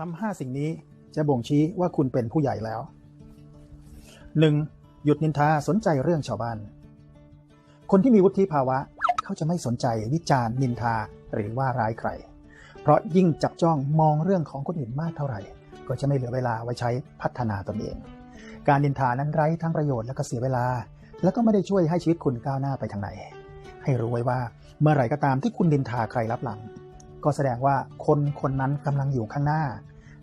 ทำห้าสิ่งนี้จะบ่งชี้ว่าคุณเป็นผู้ใหญ่แล้ว 1. หยุดนินทาสนใจเรื่องชาวบ้าน คนที่มีวุฒิภาวะ เขาจะไม่สนใจวิจารณ์นินทาหรือว่าร้ายใคร เพราะยิ่งจับจ้องมองเรื่องของคนอื่นมากเท่าไหร่ ก็จะไม่เหลือเวลาไว้ใช้พัฒนาตนเอง การนินทานั้นไร้ทั้งประโยชน์และก็เสียเวลา แล้วก็ไม่ได้ช่วยให้ชีวิตคุณก้าวหน้าไปทางไหน ให้รู้ไว้ว่าเมื่อไหร่ก็ตามที่คุณนินทาใครรับหลัง ก็แสดงว่าคนคนนั้นกำลังอยู่ข้างหน้า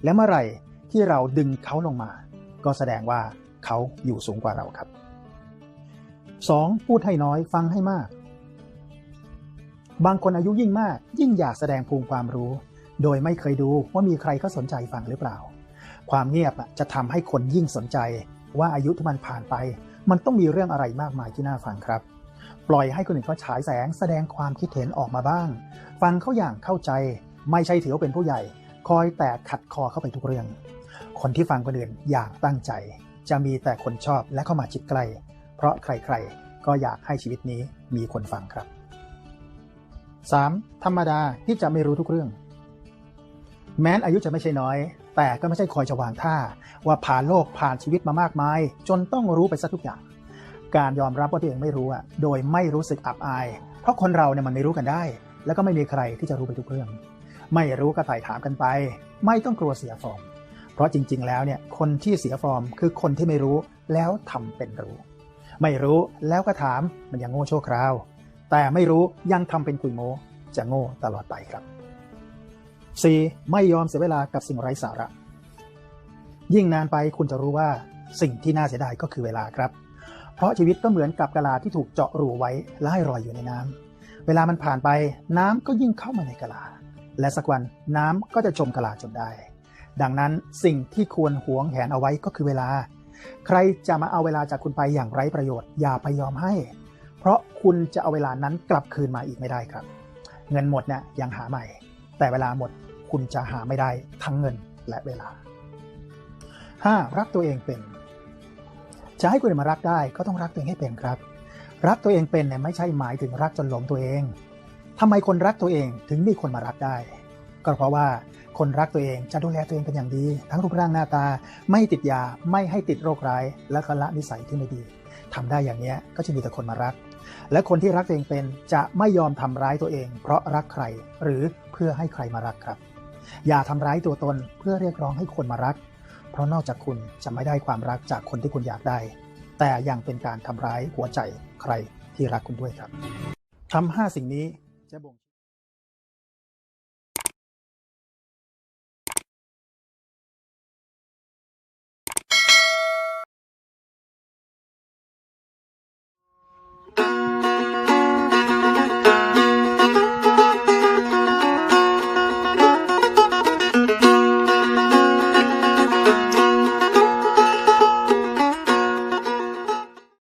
และเมื่อไหร่ที่เราดึงเขาลงมา ก็แสดงว่าเขาอยู่สูงกว่าเราครับ 2. พูดให้น้อยฟังให้มาก บางคนอายุยิ่งมาก ยิ่งอยากแสดงภูมิความรู้ โดยไม่เคยดูว่ามีใครเขาสนใจฟังหรือเปล่า ความเงียบจะทำให้คนยิ่งสนใจ ว่าอายุที่มันผ่านไป มันต้องมีเรื่องอะไรมากมายที่น่าฟังครับ ปล่อยให้คนอื่นเขาฉายแสงแสดงความคิดเห็นออกมาบ้าง ฟังเขาอย่างเข้าใจ ไม่ใช่ถือว่าเป็นผู้ใหญ่ คอยแต่ขัดคอเข้าไปทุกเรื่อง คนที่ฟังคนอื่นอย่างตั้งใจ จะมีแต่คนชอบและเข้ามาชิดใกล้เพราะใครๆ ก็อยากให้ชีวิตนี้มีคนฟังครับ 3. ธรรมดาที่จะไม่รู้ทุกเรื่อง แม้นอายุจะไม่ใช่น้อย แต่ก็ไม่ใช่คอยจะวางท่า ว่าผ่านโลกผ่านชีวิตมามากมาย จนต้องรู้ไปซะทุกอย่าง การยอมรับว่าตัวเองไม่รู้อะโดยไม่รู้สึกอับอาย เพราะคนเราเนี่ยมันไม่รู้กันได้ แล้วก็ไม่มีใครที่จะรู้ไปทุกเรื่อง ไม่รู้ก็ไต่ถามกันไป ไม่ต้องกลัวเสียฟอร์ม เพราะจริง ๆ แล้วเนี่ยคนที่เสียฟอร์มคือคนที่ไม่รู้แล้วทำเป็นรู้ ไม่รู้แล้วก็ถามมันยังโง่ชั่วคราว แต่ไม่รู้ยังทำเป็นคุยโม้จะโง่ตลอดไปครับ 4. ไม่ยอมเสียเวลากับสิ่งไร้สาระ ยิ่งนานไปคุณจะรู้ว่าสิ่งที่น่าเสียดายก็คือเวลาครับ เพราะชีวิตก็เหมือนกับกะลาที่ถูกเจาะรูไว้และให้ลอยอยู่ในน้ำเวลามันผ่านไปน้ำก็ยิ่งเข้ามาในกะลา และสักวันน้ำก็จะจมกะลาจนได้ ดังนั้นสิ่งที่ควรหวงแหนเอาไว้ก็คือเวลา ใครจะมาเอาเวลาจากคุณไปอย่างไร้ประโยชน์อย่าไปยอมให้ เพราะคุณจะเอาเวลานั้นกลับคืนมาอีกไม่ได้ครับ เงินหมดเนี่ยยังหาใหม่ แต่เวลาหมดคุณจะหาไม่ได้ทั้งเงินและเวลา 5. รักตัวเองเป็น จะให้คนอื่นมารักได้ก็ต้องรักตัวเองให้เป็นครับ รักตัวเองเป็นเนี่ยไม่ใช่หมายถึงรักจนหลงตัวเองทำไมคนรักตัวเองถึงมีคนมารักได้ ก็เพราะว่าคนรักตัวเองจะดูแลตัวเองเป็นอย่างดี ทั้งรูปร่างหน้าตา ไม่ติดยาไม่ให้ติดโรคร้าย และก็ละนิสัยที่ไม่ดีทำได้อย่างเนี้ยก็จะมีแต่คนมารัก และคนที่รักตัวเองเป็นจะไม่ยอมทำร้ายตัวเอง เพราะรักใครหรือเพื่อให้ใครมารักครับ อย่าทำร้ายตัวตนเพื่อเรียกร้องให้คนมารัก เพราะนอกจากคุณจะไม่ได้ความรักจากคนที่คุณอยากได้ แต่ยังเป็นการทำร้ายหัวใจใครที่รักคุณด้วยครับทำห้าสิ่งนี้จะบ่ง